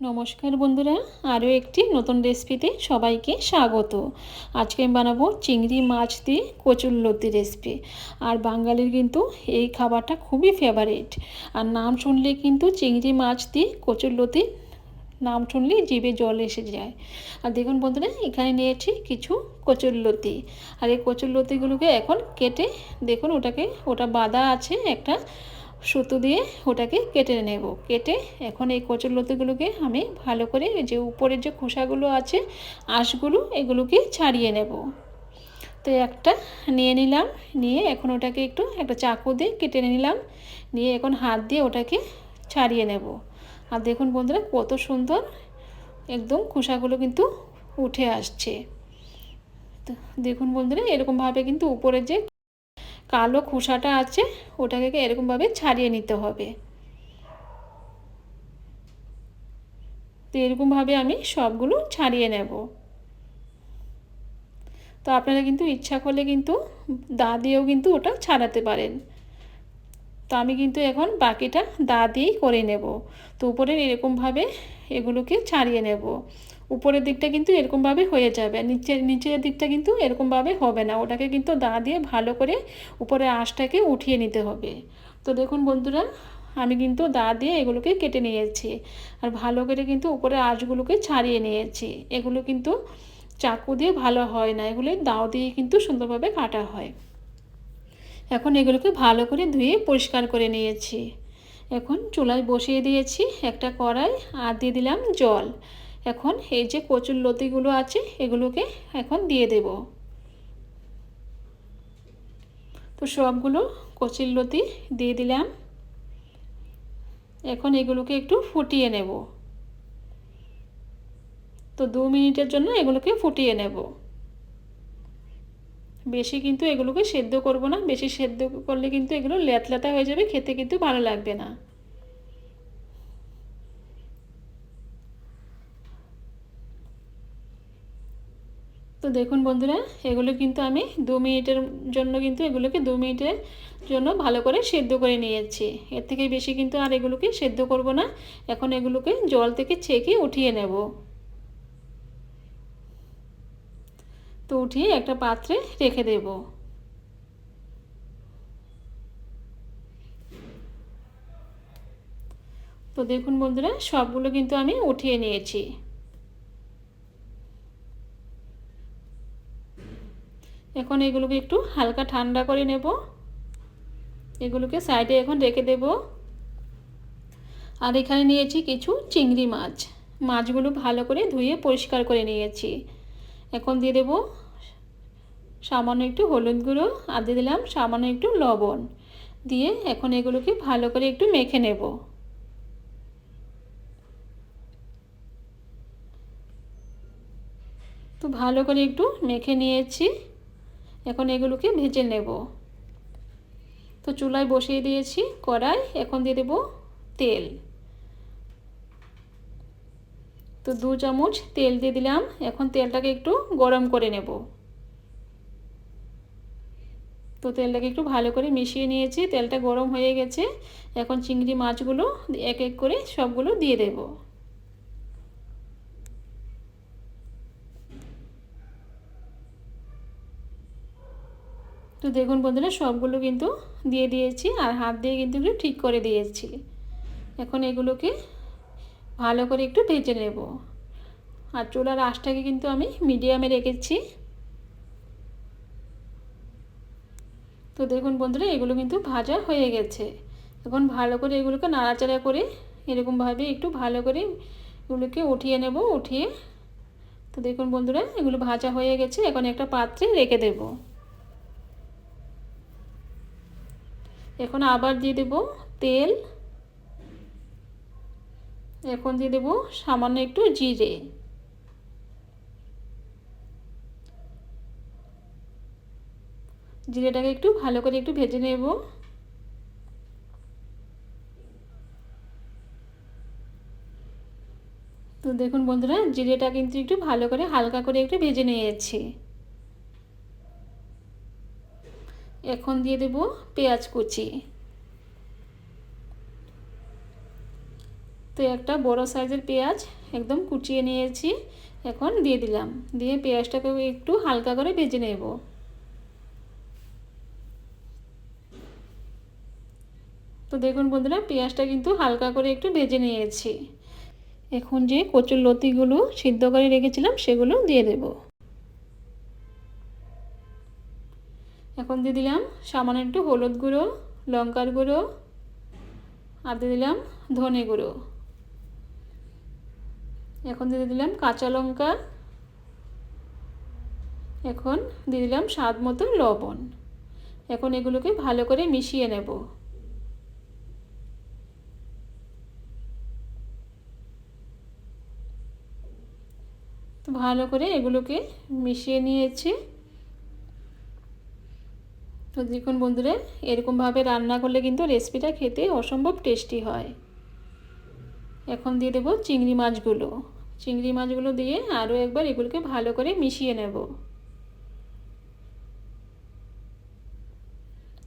নমস্কার বন্ধুরা, আরও একটি নতুন রেসিপিতে সবাইকে স্বাগত। আজকে আমি বানাবো চিংড়ি মাছ দিয়ে কচুরলতি রেসিপি আর বাঙালির কিন্তু এই খাবারটা খুবই ফেভারিট আর নাম শুনলে কিন্তু চিংড়ি মাছ দিয়ে কচুরলতি নাম শুনলে জিভে জল এসে যায়। আর দেখুন বন্ধুরা, এখানে নিয়েছি কিছু কচুরলতি আর এই কচুরলতিগুলোকে এখন কেটে, দেখুন ওটাকে, ওটা বাঁধা আছে একটা সুতো দিয়ে ওটাকে কেটে নেব। কেটে এখন এই কচুর লতিগুলোকে আমি ভালো করে যে উপরের যে খোসাগুলো আছে, আঁশগুলো এগুলোকে ছাড়িয়ে নেব। তো একটা নিয়ে নিলাম, নিয়ে এখন ওটাকে একটু একটা চাকু দিয়ে কেটে নিলাম, নিয়ে এখন হাত দিয়ে ওটাকে ছাড়িয়ে নেব। আর দেখুন বন্ধুরা কত সুন্দর একদম খোসাগুলো কিন্তু উঠে আসছে। তো দেখুন বন্ধুরা এরকমভাবে কিন্তু উপরে যে কালো খোসাটা আছে, ওটাকে এরকমভাবে ছাড়িয়ে নিতে হবে। তো এরকমভাবে আমি সবগুলো ছাড়িয়ে নেব। তো আপনারা কিন্তু ইচ্ছা করলে কিন্তু দা দিয়েও কিন্তু ওটা ছাড়াতে পারেন। তো আমি কিন্তু এখন বাকিটা দা দিয়েই করে নেব। তো উপরের এরকমভাবে এগুলোকে ছাড়িয়ে নেব। উপরের দিকটা কিন্তু এরকমভাবে হয়ে যাবে, নিচের নিচের দিকটা কিন্তু এরকমভাবে হবে না। ওটাকে কিন্তু দা দিয়ে ভালো করে উপরে আঁশটাকে উঠিয়ে নিতে হবে। তো দেখুন বন্ধুরা, আমি কিন্তু দা দিয়ে এগুলোকে কেটে নিয়েছি আর ভালো করে কিন্তু উপরে আঁশগুলোকে ছাড়িয়ে নিয়েছি। এগুলো কিন্তু চাকু দিয়ে ভালো হয় না, এগুলো দাও দিয়ে কিন্তু সুন্দরভাবে কাটা হয়। এখন এগুলোকে ভালো করে ধুয়ে পরিষ্কার করে নিয়েছি। এখন চুলায় বসিয়ে দিয়েছি একটা কড়াই আর দিয়ে দিলাম জল। এখন এই যে কচুর লতিগুলো আছে, এগুলোকে এখন দিয়ে দেব। তো সবগুলো কচুর লতি দিয়ে দিলাম। এখন এগুলোকে একটু ফুটিয়ে নেব। তো দু মিনিটের জন্য এগুলোকে ফুটিয়ে নেব। বেশি কিন্তু এগুলোকে সেদ্ধ করব না, বেশি সেদ্ধ করলে কিন্তু এগুলো লেতলাতা হয়ে যাবে, খেতে কিন্তু ভালো লাগবে না। তো দেখুন বন্ধুরা, এগুলো কিন্তু আমি দু মিনিটের জন্য কিন্তু এগুলোকে দু মিনিটের জন্য ভালো করে সেদ্ধ করে নিয়েছি। এর থেকে বেশি কিন্তু আর এগুলোকে সেদ্ধ করব না। এখন এগুলোকে জল থেকে ছেঁকে উঠিয়ে নেব। তো উঠিয়ে একটা পাত্রে রেখে দেব। তো দেখুন বন্ধুরা, সবগুলো কিন্তু আমি উঠিয়ে নিয়েছি। এখন এগুলোকে একটু হালকা ঠান্ডা করে নেব। এগুলোকে সাইডে এখন রেখে দেব। আর এখানে নিয়েছি কিছু চিংড়ি মাছ। মাছগুলো ভালো করে ধুয়ে পরিষ্কার করে নিয়েছি। এখন দিয়ে দেব সামান্য একটু হলুদ গুঁড়ো আর দিয়ে দিলাম সামান্য একটু লবণ। দিয়ে এখন এগুলোকে ভালো করে একটু মেখে নেব। তো ভালো করে একটু মেখে নিয়েছি। এখন এগুলোকে ভেজে নেব। তো চুলায় বসিয়ে দিয়েছি কড়াই, এখন দিয়ে দেব তেল। তো দু চামচ তেল দিয়ে দিলাম, এখন তেলটাকে একটু গরম করে নেব। তো তেলটাকে একটু ভালো করে মিশিয়ে নিয়েছি, তেলটা গরম হয়ে গেছে, এখন চিংড়ি মাছগুলো এক এক করে সবগুলো দিয়ে দেবো। তো দেখুন বন্ধুরা, সবগুলো কিন্তু দিয়ে দিয়েছি আর হাত দিয়ে কিন্তু একটু ঠিক করে দিয়েছি। এখন এগুলোকে ভালো করে একটু ভেজে নেব। আর চুলার আঁশটাকে কিন্তু আমি মিডিয়ামে রেখেছি। তো দেখুন বন্ধুরা, এগুলো কিন্তু ভাজা হয়ে গেছে। এখন ভালো করে এগুলোকে নাড়াচাড়া করে এরকমভাবে একটু ভালো করে এগুলোকে উঠিয়ে নেব, উঠিয়ে। তো দেখুন বন্ধুরা, এগুলো ভাজা হয়ে গেছে। এখন একটা পাত্রে রেখে দেবো। এখন আবার দিয়ে দেব তেল। এখন দিয়ে দেব সামান্য একটু জিরে। জিরেটাকে একটু ভালো করে একটু ভেজে নেব। তো দেখুন বন্ধুরা, জিরেটা কিন্তু একটু ভালো করে হালকা করে একটু ভেজে নিয়েছি। এখন দিয়ে দেব পেঁয়াজ কুচি। তো একটা বড় সাইজের পেঁয়াজ একদম কুচিয়ে নিয়েছি, এখন দিয়ে দিলাম। দিয়ে পেঁয়াজটাকে একটু হালকা করে ভেজে নেব। তো দেখুন বন্ধুরা, পেঁয়াজটা কিন্তু হালকা করে একটু ভেজে নিয়েছি। এখন যে কচুর লতিগুলো সিদ্ধ করে রেখেছিলাম, সেগুলো দিয়ে দেব। এখন দিয়ে দিলাম সামান্য একটু হলুদ গুঁড়ো, লঙ্কার গুঁড়ো, আর দিয়ে দিলাম ধনে গুঁড়ো। এখন দিয়ে দিলাম কাঁচা লঙ্কা। এখন দিয়ে দিলাম স্বাদ মতো লবণ। এখন এগুলোকে ভালো করে মিশিয়ে নেব। ভালো করে এগুলোকে মিশিয়ে নিয়েছি। তো দেখুন বন্ধুরা, এরকমভাবে রান্না করলে কিন্তু রেসিপিটা খেতে অসম্ভব টেস্টি হয়। এখন দিয়ে দেবো চিংড়ি মাছগুলো। চিংড়ি মাছগুলো দিয়ে আরও একবার এগুলোকে ভালো করে মিশিয়ে নেব।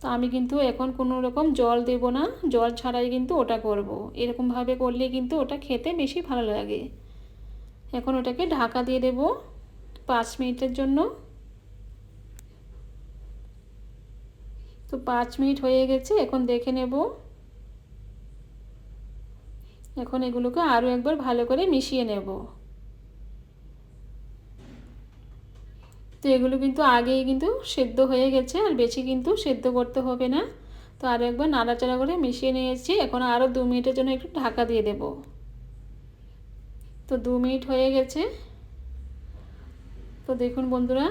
তো আমি কিন্তু এখন কোনো রকম জল দেব না, জল ছাড়াই কিন্তু ওটা করব। এরকমভাবে করলে কিন্তু ওটা খেতে বেশি ভালো লাগে। এখন ওটাকে ঢাকা দিয়ে দেব পাঁচ মিনিটের জন্য। তো পাঁচ মিনিট হয়ে গেছে, এখন দেখে নেব। এখন এগুলোকে আরও একবার ভালো করে মিশিয়ে নেব। তো এগুলো কিন্তু আগেই কিন্তু সেদ্ধ হয়ে গেছে, আর বেশি কিন্তু সেদ্ধ করতে হবে না। তো আরও একবার নাড়াচাড়া করে মিশিয়ে নিয়েছি, এখন আরও দু মিনিটের জন্য একটু ঢাকা দিয়ে দেব। তো দু মিনিট হয়ে গেছে। তো দেখুন বন্ধুরা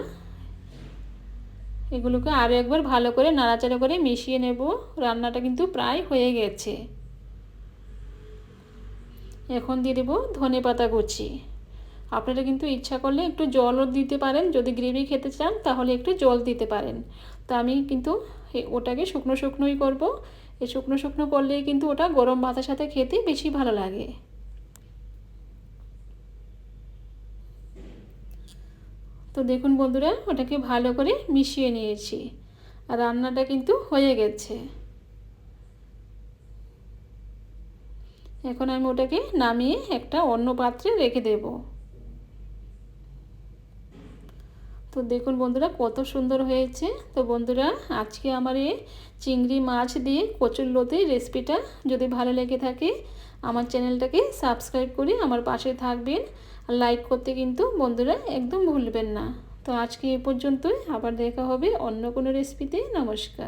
এগুলোকে আরও একবার ভালো করে নাড়াচাড়া করে মিশিয়ে নেব। রান্নাটা কিন্তু প্রায় হয়ে গেছে। এখন দিয়ে দেবো ধনে পাতা কুচি। আপনারা কিন্তু ইচ্ছা করলে একটু জলও দিতে পারেন। যদি গ্রেভি খেতে চান, তাহলে একটু জল দিতে পারেন। তা আমি কিন্তু ওটাকে শুকনো শুকনোই করব। এই শুকনো শুকনো করলেই কিন্তু ওটা গরম ভাতের সাথে খেতে বেশি ভালো লাগে। তো দেখুন বন্ধুরা, ওটাকে ভালো করে মিশিয়ে নিয়েছি। আর রান্নাটা কিন্তু হয়ে গেছে। এখন আমি ওটাকে নামিয়ে একটা অন্য পাত্রে রেখে দেব। তো দেখুন বন্ধুরা, কত সুন্দর হয়েছে। তো বন্ধুরা, আজকে আমার এই চিংড়ি মাছ দিয়ে কচুর লতি রেসিপিটা যদি ভালো লেগে থাকে, আমার চ্যানেলটাকে সাবস্ক্রাইব করে আমার পাশে থাকবেন। লাইক করতে কিন্তু বন্ধুরা একদম ভুলবেন না। তো আজকে এ পর্যন্তই, আবার দেখা হবে অন্য কোনো রেসিপিতে নমস্কার।